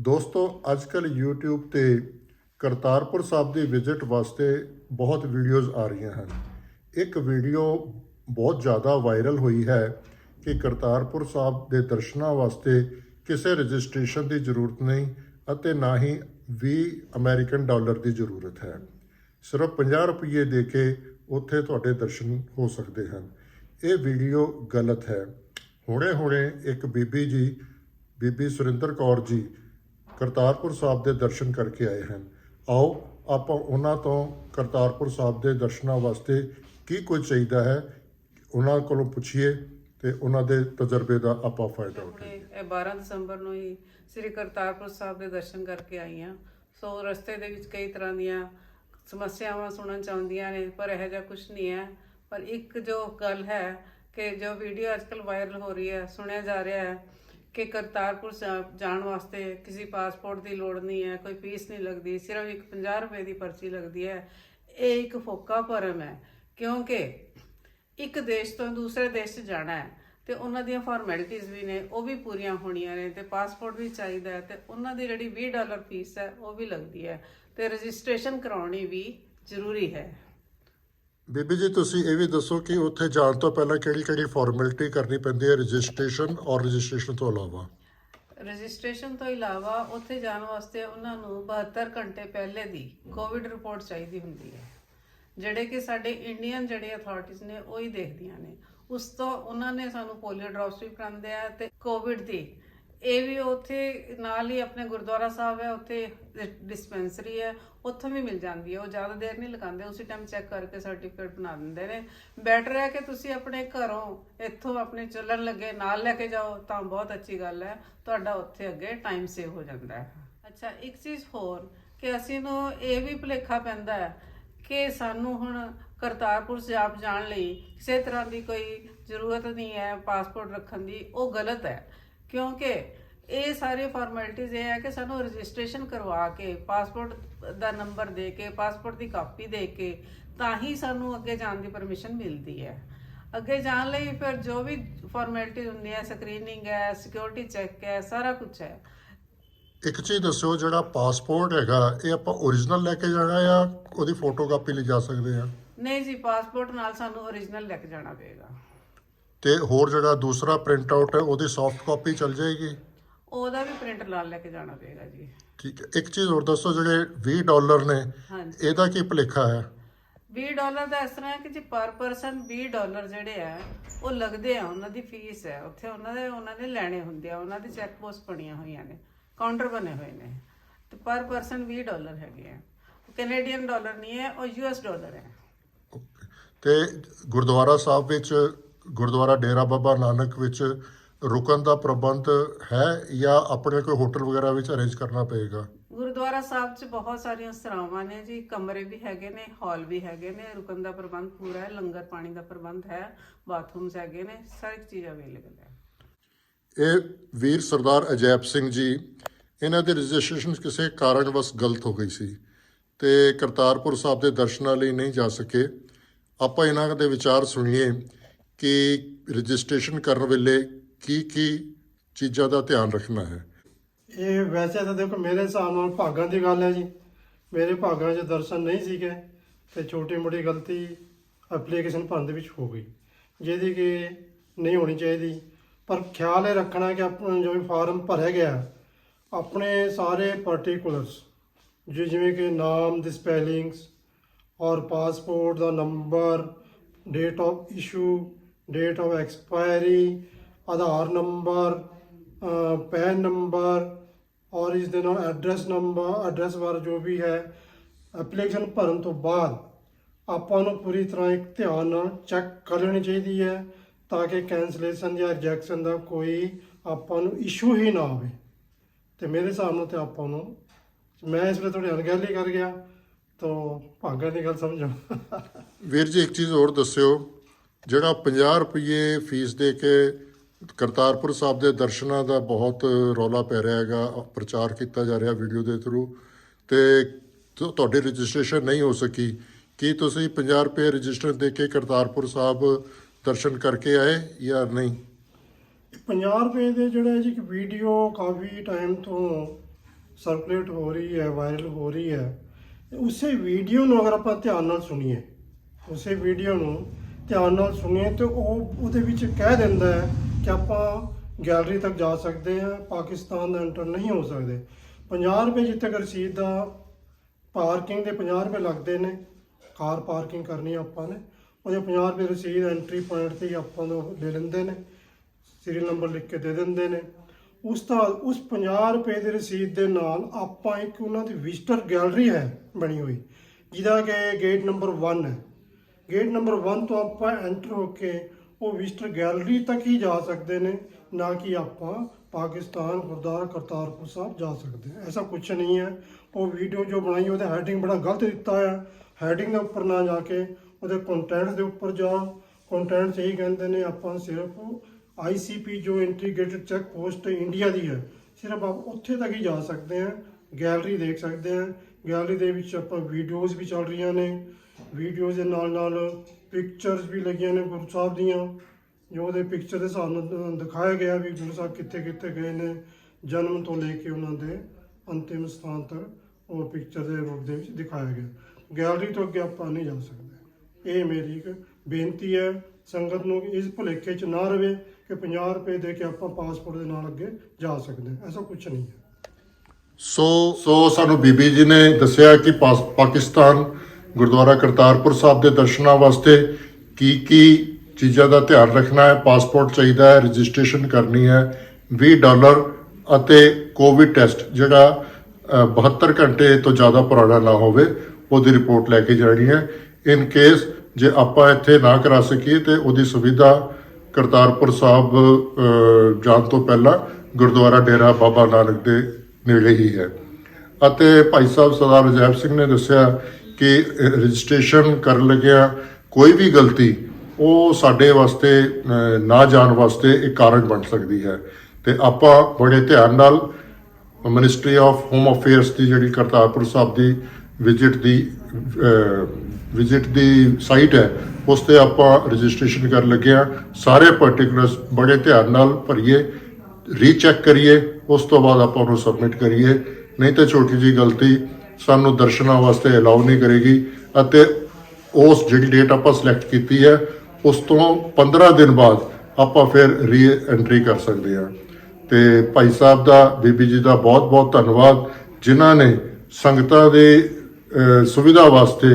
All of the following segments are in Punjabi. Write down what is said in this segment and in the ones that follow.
ਦੋਸਤੋ ਅੱਜਕੱਲ YouTube ਤੇ ਕਰਤਾਰਪੁਰ ਸਾਹਿਬ ਦੀ ਵਿਜ਼ਿਟ ਵਾਸਤੇ ਬਹੁਤ ਵੀਡੀਓਜ਼ ਆ ਰਹੀਆਂ ਹਨ। ਇੱਕ ਵੀਡੀਓ ਬਹੁਤ ਜ਼ਿਆਦਾ ਵਾਇਰਲ ਹੋਈ ਹੈ ਕਿ ਕਰਤਾਰਪੁਰ ਸਾਹਿਬ ਦੇ ਦਰਸ਼ਨਾਂ ਵਾਸਤੇ ਕਿਸੇ ਰਜਿਸਟ੍ਰੇਸ਼ਨ ਦੀ ਜ਼ਰੂਰਤ ਨਹੀਂ ਅਤੇ ਨਾ ਹੀ 20 ਅਮਰੀਕਨ ਡਾਲਰ ਦੀ ਜ਼ਰੂਰਤ ਹੈ। ਸਿਰਫ 50 ਰੁਪਏ ਦੇ ਕੇ ਉੱਥੇ ਤੁਹਾਡੇ ਦਰਸ਼ਨ ਹੋ ਸਕਦੇ ਹਨ। ਇਹ ਵੀਡੀਓ ਗਲਤ ਹੈ। ਹੁਣੇ-ਹੁਣੇ ਇੱਕ ਬੀਬੀ ਜੀ, ਬੀਬੀ ਸੁਰਿੰਦਰ ਕੌਰ ਜੀ ਕਰਤਾਰਪੁਰ ਸਾਹਿਬ ਦੇ ਦਰਸ਼ਨ ਕਰਕੇ ਆਏ ਹਨ। ਆਓ ਆਪਾਂ ਉਹਨਾਂ ਤੋਂ ਕਰਤਾਰਪੁਰ ਸਾਹਿਬ ਦੇ ਦਰਸ਼ਨਾਂ ਵਾਸਤੇ ਕੀ ਕੁਝ ਚਾਹੀਦਾ ਹੈ ਉਹਨਾਂ ਕੋਲੋਂ ਪੁੱਛੀਏ ਤੇ ਉਹਨਾਂ ਦੇ ਤਜਰਬੇ ਦਾ ਆਪਾਂ ਫਾਇਦਾ ਉਠਾਈਏ। ਇਹ 12 ਦਸੰਬਰ ਨੂੰ ਹੀ ਸ੍ਰੀ ਕਰਤਾਰਪੁਰ ਸਾਹਿਬ ਦੇ ਦਰਸ਼ਨ ਕਰਕੇ ਆਈ ਹਾਂ। ਸੋ ਰਸਤੇ ਦੇ ਵਿੱਚ ਕਈ ਤਰ੍ਹਾਂ ਦੀਆਂ ਸਮੱਸਿਆਵਾਂ ਸੁਣਨ ਚ ਆਉਂਦੀਆਂ ਨੇ ਪਰ ਇਹੋ ਜਿਹਾ ਕੁਝ ਨਹੀਂ ਹੈ। ਪਰ ਇੱਕ ਜੋ ਗੱਲ ਹੈ ਕਿ ਜੋ ਵੀਡੀਓ ਅੱਜਕੱਲ ਵਾਇਰਲ ਹੋ ਰਹੀ ਹੈ ਸੁਣਿਆ ਜਾ ਰਿਹਾ ਹੈ ਕਿ ਕਰਤਾਰਪੁਰ ਸਾਹਿਬ ਜਾਣ ਵਾਸਤੇ ਕਿਸੇ ਪਾਸਪੋਰਟ ਦੀ ਲੋੜ ਨਹੀਂ ਹੈ, ਕੋਈ ਫੀਸ ਨਹੀਂ ਲੱਗਦੀ, ਸਿਰਫ ਇੱਕ 50 ਰੁਪਏ ਦੀ ਪਰਚੀ ਲੱਗਦੀ ਹੈ। ਇਹ ਇੱਕ ਫੋਕਾ ਭਰਮ ਹੈ, ਕਿਉਂਕਿ ਇੱਕ ਦੇਸ਼ ਤੋਂ ਦੂਸਰੇ ਦੇਸ਼ 'ਚ ਜਾਣਾ ਹੈ ਤੇ ਉਹਨਾਂ ਦੀਆਂ ਫਾਰਮੈਲਿਟੀਆਂ ਵੀ ਨੇ, ਉਹ ਵੀ ਪੂਰੀਆਂ ਹੋਣੀਆਂ ਨੇ ਤੇ ਪਾਸਪੋਰਟ ਵੀ ਚਾਹੀਦਾ ਹੈ ਤੇ ਉਹਨਾਂ ਦੀ ਜਿਹੜੀ 20 ਡਾਲਰ ਫੀਸ ਹੈ, ਉਹ ਵੀ ਲੱਗਦੀ ਹੈ ਤੇ ਰਜਿਸਟ੍ਰੇਸ਼ਨ ਕਰਾਉਣੀ ਵੀ ਜ਼ਰੂਰੀ ਹੈ। ਬੀਬੀ ਜੀ, ਤੁਸੀਂ ਇਹ ਵੀ ਦੱਸੋ ਕਿ ਉੱਥੇ ਜਾਣ ਤੋਂ ਪਹਿਲਾਂ ਕਿਹੜੀ-ਕਿਹੜੀ ਫਾਰਮੈਲਿਟੀ ਕਰਨੀ ਪੈਂਦੀ ਹੈ ਰਜਿਸਟ੍ਰੇਸ਼ਨ ਔਰ ਰਜਿਸਟ੍ਰੇਸ਼ਨ ਤੋਂ ਇਲਾਵਾ? ਰਜਿਸਟ੍ਰੇਸ਼ਨ ਤੋਂ ਇਲਾਵਾ ਉੱਥੇ ਜਾਣ ਵਾਸਤੇ ਉਹਨਾਂ ਨੂੰ 72 ਘੰਟੇ ਪਹਿਲੇ ਦੀ ਕੋਵਿਡ ਰਿਪੋਰਟ ਚਾਹੀਦੀ ਹੁੰਦੀ ਹੈ। ਜਿਹੜੇ ਕਿ ਸਾਡੇ ਇੰਡੀਅਨ ਜਿਹੜੇ ਅਥਾਰਟੀਜ਼ ਨੇ, ਉਹ ਹੀ ਦੇਖਦੀਆਂ ਨੇ। ਉਸ ਤੋਂ ਉਹਨਾਂ ਨੇ ਸਾਨੂੰ ਪੋਲੀਓ ਡ੍ਰੌਪਸ ਵੀ ਕਰਾਉਂਦੇ ਆ ਤੇ ਕੋਵਿਡ ਦੀ ਇਹ ਵੀ ਉੱਥੇ ਨਾਲ ਹੀ ਆਪਣੇ ਗੁਰਦੁਆਰਾ ਸਾਹਿਬ ਹੈ, ਉੱਥੇ ਡਿਸਪੈਂਸਰੀ ਹੈ, ਉੱਥੋਂ ਵੀ ਮਿਲ ਜਾਂਦੀ ਹੈ। ਉਹ ਜ਼ਿਆਦਾ ਦੇਰ ਨਹੀਂ ਲਗਾਉਂਦੇ, ਉਸੇ ਟਾਈਮ ਚੈੱਕ ਕਰਕੇ ਸਰਟੀਫਿਕੇਟ ਬਣਾ ਦਿੰਦੇ ਨੇ। ਬੈਟਰ ਹੈ ਕਿ ਤੁਸੀਂ ਆਪਣੇ ਘਰੋਂ ਇੱਥੋਂ ਆਪਣੇ ਚੱਲਣ ਲੱਗੇ, ਨਾਲ ਲੈ ਕੇ ਜਾਓ, ਤਾਂ ਬਹੁਤ ਅੱਛੀ ਗੱਲ ਹੈ। ਤੁਹਾਡਾ ਉੱਥੇ ਅੱਗੇ ਟਾਈਮ ਸੇਵ ਹੋ ਜਾਂਦਾ ਹੈ। ਅੱਛਾ, ਇੱਕ ਚੀਜ਼ ਹੋਰ ਕਿ ਅਸੀਂ ਨੂੰ ਇਹ ਵੀ ਭੁਲੇਖਾ ਪੈਂਦਾ ਹੈ ਕਿ ਸਾਨੂੰ ਹੁਣ ਕਰਤਾਰਪੁਰ ਸਾਹਿਬ ਜਾਣ ਲਈ ਕਿਸੇ ਤਰ੍ਹਾਂ ਦੀ ਕੋਈ ਜ਼ਰੂਰਤ ਨਹੀਂ ਹੈ ਪਾਸਪੋਰਟ ਰੱਖਣ ਦੀ, ਉਹ ਗਲਤ ਹੈ। ਕਿਉਂਕਿ ਇਹ ਸਾਰੇ ਫਾਰਮੈਲਿਟੀਜ਼ ਇਹ ਹੈ ਕਿ ਸਾਨੂੰ ਰਜਿਸਟ੍ਰੇਸ਼ਨ ਕਰਵਾ ਕੇ ਪਾਸਪੋਰਟ ਦਾ ਨੰਬਰ ਦੇ ਕੇ ਪਾਸਪੋਰਟ ਦੀ ਕਾਪੀ ਦੇ ਕੇ ਤਾਂ ਹੀ ਸਾਨੂੰ ਅੱਗੇ ਜਾਣ ਦੀ ਪਰਮਿਸ਼ਨ ਮਿਲਦੀ ਹੈ। ਅੱਗੇ ਜਾਣ ਲਈ ਫਿਰ ਜੋ ਵੀ ਫਾਰਮੈਲਿਟੀ ਹੁੰਦੀ ਹੈ ਸਕਰੀਨਿੰਗ ਹੈ ਸਿਕਿਉਰਿਟੀ ਚੈੱਕ ਹੈ ਸਾਰਾ ਕੁਝ ਹੈ। ਇੱਕ ਚੀਜ਼ ਦੱਸਿਓ ਜਿਹੜਾ ਪਾਸਪੋਰਟ ਹੈਗਾ ਇਹ ਆਪਾਂ ਓਰੀਜਨਲ ਲੈ ਕੇ ਜਾਣਾ ਜਾਂ ਉਹਦੀ ਫੋਟੋਕਾਪੀ ਲਈ ਜਾ ਸਕਦੇ ਹਾਂ? ਨਹੀਂ ਜੀ ਪਾਸਪੋਰਟ ਨਾਲ ਸਾਨੂੰ ਓਰੀਜਨਲ ਲੈ ਕੇ ਜਾਣਾ ਪਏਗਾ। ਤੇ ਹੋਰ ਜਿਹੜਾ ਦੂਸਰਾ ਪ੍ਰਿੰਟ ਆਊਟ ਹੈ ਉਹਦੀ ਸੌਫਟ ਕਾਪੀ ਚੱਲ ਜਾਏਗੀ? ਉਹਦਾ ਵੀ ਪ੍ਰਿੰਟ ਨਾਲ ਲੈ ਕੇ ਜਾਣਾ ਪਏਗਾ ਜੀ। ਠੀਕ ਹੈ। ਇੱਕ ਚੀਜ਼ ਹੋਰ ਦੱਸੋ ਜਿਹੜੇ 20 ਡਾਲਰ ਨੇ ਹਾਂਜੀ। ਇਹਦਾ ਕੀ ਭੁਲੇਖਾ ਹੈ? 20 ਡਾਲਰ ਦਾ ਇਸ ਤਰ੍ਹਾਂ ਹੈ ਕਿ ਜੀ ਪਰ ਪਰਸਨ 20 ਡਾਲਰ ਜਿਹੜੇ ਆ ਉਹ ਲੱਗਦੇ ਆ ਉਹਨਾਂ ਦੀ ਫੀਸ ਹੈ। ਉੱਥੇ ਉਹਨਾਂ ਦੇ ਉਹਨਾਂ ਨੇ ਲੈਣੇ ਹੁੰਦੇ ਆ ਉਹਨਾਂ ਦੀ ਚੈੱਕ ਪੋਸਟ ਬਣੀਆਂ ਹੋਈਆਂ ਨੇ ਕਾਊਂਟਰ ਬਣੇ ਹੋਏ ਨੇ। ਤੇ ਪਰ ਪਰਸਨ 20 ਡਾਲਰ ਹੈਗੇ ਆ। ਕੈਨੇਡੀਅਨ ਡਾਲਰ ਨਹੀਂ ਹੈ ਉਹ ਯੂਐਸ ਡਾਲਰ ਹੈ। ਤੇ ਗੁਰਦੁਆਰਾ ਸਾਹਿਬ ਵਿੱਚ ਗੁਰਦੁਆਰਾ ਡੇਰਾ ਬਾਬਾ ਨਾਨਕ ਵਿੱਚ ਰੁਕਣ ਦਾ ਪ੍ਰਬੰਧ ਹੈ ਜਾਂ ਆਪਣੇ ਕੋਈ ਹੋਟਲ ਵਗੈਰਾ ਵਿੱਚ ਅਰੇਂਜ ਕਰਨਾ ਪਏਗਾ? ਗੁਰਦੁਆਰਾ ਸਾਹਿਬ 'ਚ ਬਹੁਤ ਸਾਰੀਆਂ ਸਰਾਵਾਂ ਨੇ ਜੀ। ਕਮਰੇ ਵੀ ਹੈਗੇ ਨੇ ਹਾਲ ਵੀ ਹੈਗੇ ਨੇ। ਰੁਕਣ ਦਾ ਪ੍ਰਬੰਧ ਪੂਰਾ ਹੈ ਲੰਗਰ ਪਾਣੀ ਦਾ ਪ੍ਰਬੰਧ ਹੈ ਬਾਥਰੂਮਸ ਹੈਗੇ ਨੇ ਸਾਰੀ ਚੀਜ਼ ਅਵੇਲੇਬਲ ਹੈ। ਇਹ ਵੀਰ ਸਰਦਾਰ ਅਜੈਬ ਸਿੰਘ ਜੀ ਇਹਨਾਂ ਦੀ ਰਜਿਸਟ੍ਰੇਸ਼ਨ ਕਿਸੇ ਕਾਰਨਵਸ ਗਲਤ ਹੋ ਗਈ ਸੀ ਤੇ ਕਰਤਾਰਪੁਰ ਸਾਹਿਬ ਦੇ ਦਰਸ਼ਨਾਂ ਲਈ ਨਹੀਂ ਜਾ ਸਕੇ। ਆਪਾਂ ਇਹਨਾਂ ਦੇ ਵਿਚਾਰ ਸੁਣੀਏ। ਕਿ ਰਜਿਸਟ੍ਰੇਸ਼ਨ ਕਰਨ ਵੇਲੇ ਕੀ ਕੀ ਚੀਜ਼ਾਂ ਦਾ ਧਿਆਨ ਰੱਖਣਾ ਹੈ? ਇਹ ਵੈਸੇ ਤਾਂ ਦੇਖੋ ਮੇਰੇ ਹਿਸਾਬ ਨਾਲ ਭਾਗਾਂ ਦੀ ਗੱਲ ਹੈ ਜੀ। ਮੇਰੇ ਭਾਗਾਂ 'ਚ ਦਰਸ਼ਨ ਨਹੀਂ ਸੀਗੇ ਤੇ ਛੋਟੀ ਮੋਟੀ ਗਲਤੀ ਐਪਲੀਕੇਸ਼ਨ ਭਰਨ ਦੇ ਵਿੱਚ ਹੋ ਗਈ। ਜਿਹਦੀ ਕਿ ਨਹੀਂ ਹੋਣੀ ਚਾਹੀਦੀ। ਪਰ ਖਿਆਲ ਇਹ ਰੱਖਣਾ ਕਿ ਆਪਣਾ ਜੋ ਵੀ ਫਾਰਮ ਭਰਿਆ ਗਿਆ, ਆਪਣੇ ਸਾਰੇ ਪਾਰਟਿਕੂਲਰਸ ਜੋ, ਜਿਵੇਂ ਕਿ ਨਾਮ, ਦੀ ਸਪੈਲਿੰਗਸ ਔਰ passport the number date of issue date of expiry Aadhaar number PAN number ਔਰ ਇਸ ਦੇ ਨਾਲ ਐਡਰੈਸ ਨੰਬਰ ਐਡਰੈਸ ਬਾਰ ਜੋ ਵੀ ਹੈ ਐਪਲੀਕੇਸ਼ਨ ਭਰਨ ਤੋਂ ਬਾਅਦ ਆਪਾਂ ਨੂੰ ਪੂਰੀ ਤਰ੍ਹਾਂ ਇੱਕ ਧਿਆਨ ਨਾਲ ਚੈੱਕ ਕਰ ਲੈਣੀ ਚਾਹੀਦੀ ਹੈ ਤਾਂ ਕਿ ਕੈਂਸਲੇਸ਼ਨ ਜਾਂ ਰਿਜੈਕਸ਼ਨ ਦਾ ਕੋਈ ਆਪਾਂ ਨੂੰ ਇਸ਼ੂ ਹੀ ਨਾ ਹੋਵੇ ਤੇ ਮੇਰੇ ਹਿਸਾਬ ਨਾਲ ਤੇ ਆਪਾਂ ਨੂੰ, ਮੈਂ ਇਸ ਵੇਲੇ ਥੋੜੀ ਅਣਗਹਿਲੀ ਕਰ ਗਿਆ, ਤਾਂ ਭਾਗਾਂ ਦੀ ਗੱਲ ਸਮਝੋ। ਵੀਰ ਜੀ, ਇੱਕ ਚੀਜ਼ ਹੋਰ ਦੱਸਿਓ। ਜਿਹੜਾ 50 ਰੁਪਏ ਫੀਸ ਦੇ ਕੇ ਕਰਤਾਰਪੁਰ ਸਾਹਿਬ ਦੇ ਦਰਸ਼ਨਾਂ ਦਾ ਬਹੁਤ ਰੌਲਾ ਪੈ ਰਿਹਾ ਹੈਗਾ, ਪ੍ਰਚਾਰ ਕੀਤਾ ਜਾ ਰਿਹਾ ਵੀਡੀਓ ਦੇ ਥਰੂ ਤੇ ਤੁ- ਤੁਹਾਡੀ ਰਜਿਸਟ੍ਰੇਸ਼ਨ ਨਹੀਂ ਹੋ ਸਕੀ। ਕੀ ਤੁਸੀਂ 50 ਰੁਪਏ ਰਜਿਸਟਰ ਦੇ ਕੇ ਕਰਤਾਰਪੁਰ ਸਾਹਿਬ ਦਰਸ਼ਨ ਕਰਕੇ ਆਏ ਜਾਂ ਨਹੀਂ? 50 ਰੁਪਏ ਦੇ ਜਿਹੜਾ ਜੀ ਇੱਕ ਵੀਡੀਓ ਕਾਫੀ ਟਾਈਮ ਤੋਂ ਸਰਕੂਲੇਟ ਹੋ ਰਹੀ ਹੈ, ਵਾਇਰਲ ਹੋ ਰਹੀ ਹੈ ਉਸੇ ਵੀਡੀਓ ਨੂੰ ਅਗਰ ਆਪਾਂ ਧਿਆਨ ਨਾਲ ਸੁਣੀਏ, ਉਸੇ ਵੀਡੀਓ ਨੂੰ ਧਿਆਨ ਨਾਲ ਸੁਣੀਏ ਤੇ ਉਹ ਉਹਦੇ ਵਿੱਚ ਕਹਿ ਦਿੰਦਾ ਹੈ ਕਿ ਆਪਾਂ ਗੈਲਰੀ ਤੱਕ ਜਾ ਸਕਦੇ ਹਾਂ, ਪਾਕਿਸਤਾਨ ਦਾ ਐਂਟਰ ਨਹੀਂ ਹੋ ਸਕਦੇ। 50 ਰੁਪਏ ਜਿੱਥੇ ਰਸੀਦ ਦਾ ਪਾਰਕਿੰਗ ਦੇ 50 ਰੁਪਏ ਲੱਗਦੇ ਨੇ, ਕਾਰ ਪਾਰਕਿੰਗ ਕਰਨੀ ਆਪਾਂ ਨੇ, ਉਹਦੇ 50 ਰੁਪਏ ਰਸੀਦ ਐਂਟਰੀ ਪੁਆਇੰਟ ਤੇ ਹੀ ਆਪਾਂ ਨੂੰ ਲੈ ਲੈਂਦੇ ਨੇ ਸੀਰੀਅਲ ਨੰਬਰ ਲਿਖ ਕੇ ਦੇ ਦਿੰਦੇ ਨੇ। ਉਸ ਤੋਂ ਬਾਅਦ ਉਸ 50 ਰੁਪਏ ਦੀ ਰਸੀਦ ਦੇ ਨਾਲ ਆਪਾਂ ਇੱਕ ਉਹਨਾਂ ਦੀ ਵਿਜ਼ਟਰ ਗੈਲਰੀ ਹੈ ਬਣੀ ਹੋਈ, ਜਿਹਦਾ ਕਿ ਗੇਟ ਨੰਬਰ 1 ਹੈ। ਗੇਟ ਨੰਬਰ 1 ਤੋਂ ਆਪਾਂ ਐਂਟਰ ਹੋ ਕੇ ਉਹ ਵਿਜ਼ਟਰ ਗੈਲਰੀ ਤੱਕ ਹੀ ਜਾ ਸਕਦੇ ਨੇ, ਨਾ ਕਿ ਆਪਾਂ ਪਾਕਿਸਤਾਨ ਗੁਰਦੁਆਰਾ ਕਰਤਾਰਪੁਰ ਸਾਹਿਬ ਜਾ ਸਕਦੇ ਹਾਂ। ਐਸਾ ਕੁਝ ਨਹੀਂ ਹੈ। ਉਹ ਵੀਡੀਓ ਜੋ ਬਣਾਈ, ਉਹਦਾ ਹੈਡਿੰਗ ਬੜਾ ਗਲਤ ਦਿੱਤਾ ਹੋਇਆ ਹੈਡਿੰਗ ਦੇ ਉੱਪਰ ਨਾ ਜਾ ਕੇ ਉਹਦੇ ਕੰਟੈਂਟ ਦੇ ਉੱਪਰ ਜਾਓ ਕੰਟੈਂਟ 'ਚ ਕਹਿੰਦੇ ਨੇ, ਆਪਾਂ ਸਿਰਫ ਆਈਸੀਪੀ ਜੋ ਇੰਟੀਗ੍ਰੇਟਡ ਚੈੱਕ ਪੋਸਟ ਇੰਡੀਆ ਦੀ ਹੈ, ਸਿਰਫ ਆਪ ਉੱਥੇ ਤੱਕ ਹੀ ਜਾ ਸਕਦੇ ਹਾਂ। ਗੈਲਰੀ ਦੇਖ ਸਕਦੇ ਹਾਂ। ਗੈਲਰੀ ਦੇ ਵਿੱਚ ਆਪਾਂ ਵੀਡੀਓਜ਼ ਵੀ ਚੱਲ ਰਹੀਆਂ ਨੇ। ਵੀਡੀਓਜ਼ ਦੇ ਨਾਲ ਨਾਲ ਪਿਕਚਰਸ ਵੀ ਲੱਗੀਆਂ ਨੇ ਗੁਰੂ ਸਾਹਿਬ ਦੀਆਂ, ਜੋ ਉਹਦੇ ਪਿਕਚਰ ਦੇ ਹਿਸਾਬ ਨਾਲ ਦਿਖਾਇਆ ਗਿਆ ਵੀ ਗੁਰੂ ਸਾਹਿਬ ਕਿੱਥੇ ਕਿੱਥੇ ਗਏ ਨੇ, ਜਨਮ ਤੋਂ ਲੈ ਕੇ ਉਹਨਾਂ ਦੇ ਅੰਤਿਮ ਸਥਾਨ ਤੱਕ ਉਹ ਪਿਕਚਰ ਦੇ ਰੂਪ ਦੇ ਵਿੱਚ ਦਿਖਾਇਆ ਗਿਆ। ਗੈਲਰੀ ਤੋਂ ਅੱਗੇ ਆਪਾਂ ਨਹੀਂ ਜਾ ਸਕਦੇ। ਇਹ ਮੇਰੀ ਇੱਕ ਬੇਨਤੀ ਹੈ, ਸੰਗਤ ਨੂੰ ਇਸ ਭੁਲੇਖੇ 'ਚ ਨਾ ਰਵੇ ਕਿ 50 ਰੁਪਏ ਦੇ ਕੇ ਆਪਾਂ ਪਾਸਪੋਰਟ ਦੇ ਨਾਲ ਅੱਗੇ ਜਾ ਸਕਦੇ ਹਾਂ। ਐਸਾ ਕੁਝ ਨਹੀਂ ਹੈ। ਸੋ ਸੋ ਸਾਨੂੰ ਬੀਬੀ ਜੀ ਨੇ ਦੱਸਿਆ ਕਿ ਪਾਸ- ਪਾਕਿਸਤਾਨ ਗੁਰਦੁਆਰਾ ਕਰਤਾਰਪੁਰ ਸਾਹਿਬ ਦੇ ਦਰਸ਼ਨਾਂ ਵਾਸਤੇ ਕੀ ਕੀ ਚੀਜ਼ਾਂ ਦਾ ਧਿਆਨ ਰੱਖਣਾ ਹੈ ਪਾਸਪੋਰਟ ਚਾਹੀਦਾ ਹੈ ਰਜਿਸਟ੍ਰੇਸ਼ਨ ਕਰਨੀ ਹੈ 20 ਡਾਲਰ ਅਤੇ ਕੋਵਿਡ ਟੈਸਟ ਜਿਹੜਾ ਅ, 72 ਘੰਟੇ ਤੋਂ ਜ਼ਿਆਦਾ ਪੁਰਾਣਾ ਨਾ ਹੋਵੇ ਉਹਦੀ ਰਿਪੋਰਟ ਲੈ ਕੇ ਜਾਣੀ ਹੈ। ਇਨ ਕੇਸ ਜੇ ਆਪਾਂ ਇੱਥੇ ਨਾ ਕਰਾ ਸਕੀਏ ਤੇ ਉਹਦੀ ਸੁਵਿਧਾ ਕਰਤਾਰਪੁਰ ਸਾਹਿਬ ਜਾਣ ਤੋਂ ਪਹਿਲਾਂ ਗੁਰਦੁਆਰਾ ਡੇਰਾ ਬਾਬਾ ਨਾਨਕ ਦੇ ਨੇੜੇ ਹੀ ਹੈ। ਅਤੇ ਭਾਈ ਸਾਹਿਬ ਸਰਦਾਰ ਰਜੈਬ ਸਿੰਘ ਨੇ ਦੱਸਿਆ ਕਿ ਰਜਿਸਟ੍ਰੇਸ਼ਨ ਕਰਨ ਲੱਗਿਆ ਕੋਈ ਵੀ ਗਲਤੀ, ਉਹ ਸਾਡੇ ਵਾਸਤੇ ਨਾ ਜਾਣ ਵਾਸਤੇ ਇੱਕ ਕਾਰਨ ਬਣ ਸਕਦੀ ਹੈ। ਤੇ ਆਪਾਂ ਬੜੇ ਧਿਆਨ ਨਾਲ ਮਿਨਿਸਟਰੀ ਆਫ ਹੋਮ ਅਫੇਅਰਸ ਦੀ ਜਿਹੜੀ ਕਰਤਾਰਪੁਰ ਸਾਹਿਬ ਦੀ ਵਿਜ਼ਿਟ ਦੀ ਵਿਜ਼ਿਟ ਦੀ ਸਾਈਟ ਹੈ, ਉਸ ਤੇ ਆਪਾਂ ਰਜਿਸਟ੍ਰੇਸ਼ਨ ਕਰਨ ਲੱਗੇ ਹਾਂ ਸਾਰੇ ਪਾਰਟਿਕੂਲਰਸ ਬੜੇ ਧਿਆਨ ਨਾਲ ਭਰੀਏ ਰੀਚੈਕ ਕਰੀਏ, ਉਸ ਤੋਂ ਬਾਅਦ ਆਪਾਂ ਉਹਨੂੰ ਸਬਮਿਟ ਕਰੀਏ। ਨਹੀਂ ਤਾਂ ਛੋਟੀ ਜੀ ਗਲਤੀ ਸਾਨੂੰ ਦਰਸ਼ਨਾਂ ਵਾਸਤੇ ਅਲਾਉ ਨਹੀਂ ਕਰੇਗੀ ਅਤੇ ਉਸ ਜਿਹੜੀ ਡੇਟ ਆਪਾਂ ਸਿਲੈਕਟ ਕੀਤੀ ਹੈ, ਉਸ ਤੋਂ 15 ਦਿਨ ਬਾਅਦ ਆਪਾਂ ਫਿਰ ਰੀ ਐਂਟਰੀ ਕਰ ਸਕਦੇ ਹਾਂ। ਤੇ ਭਾਈ ਸਾਹਿਬ ਦਾ, ਬੀਬੀ ਜੀ ਦਾ ਬਹੁਤ ਬਹੁਤ ਧੰਨਵਾਦ, ਜਿਨ੍ਹਾਂ ਨੇ ਸੰਗਤਾਂ ਦੇ ਸੁਵਿਧਾ ਵਾਸਤੇ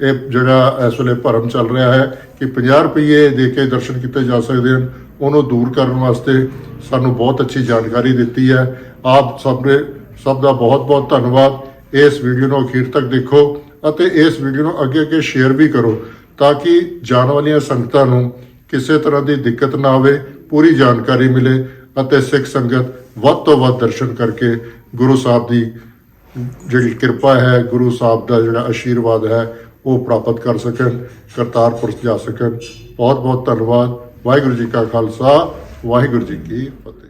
ਇਹ ਜਿਹੜਾ ਇਸ ਵੇਲੇ ਭਰਮ ਚੱਲ ਰਿਹਾ ਹੈ ਕਿ 50 ਰੁਪਏ ਦੇ ਕੇ ਦਰਸ਼ਨ ਕੀਤੇ ਜਾ ਸਕਦੇ ਹਨ, ਉਹਨੂੰ ਦੂਰ ਕਰਨ ਵਾਸਤੇ ਸਾਨੂੰ ਬਹੁਤ ਅੱਛੀ ਜਾਣਕਾਰੀ ਦਿੱਤੀ ਹੈ। ਆਪ ਸਭ ਨੇ ਸਭ ਦਾ ਬਹੁਤ ਬਹੁਤ ਧੰਨਵਾਦ। ਇਸ ਵੀਡੀਓ ਨੂੰ ਅਖੀਰ ਤੱਕ ਦੇਖੋ ਅਤੇ ਇਸ ਵੀਡੀਓ ਨੂੰ ਅੱਗੇ ਅੱਗੇ ਸ਼ੇਅਰ ਵੀ ਕਰੋ ਤਾਂ ਕਿ ਜਾਣ ਵਾਲੀਆਂ ਸੰਗਤਾਂ ਨੂੰ ਕਿਸੇ ਤਰ੍ਹਾਂ ਦੀ ਦਿੱਕਤ ਨਾ ਆਵੇ, ਪੂਰੀ ਜਾਣਕਾਰੀ ਮਿਲੇ ਅਤੇ ਸਿੱਖ ਸੰਗਤ ਵੱਧ ਤੋਂ ਵੱਧ ਦਰਸ਼ਨ ਕਰਕੇ ਗੁਰੂ ਸਾਹਿਬ ਦੀ ਜਿਹੜੀ ਕਿਰਪਾ ਹੈ, ਗੁਰੂ ਸਾਹਿਬ ਦਾ ਜਿਹੜਾ ਆਸ਼ੀਰਵਾਦ ਹੈ, ਉਹ ਪ੍ਰਾਪਤ ਕਰ ਸਕਣ, ਕਰਤਾਰਪੁਰ ਜਾ ਸਕਣ। ਬਹੁਤ ਬਹੁਤ ਧੰਨਵਾਦ। ਵਾਹਿਗੁਰੂ ਜੀ ਕਾ ਖਾਲਸਾ, ਵਾਹਿਗੁਰੂ ਜੀ ਕੀ ਫਤਿਹ।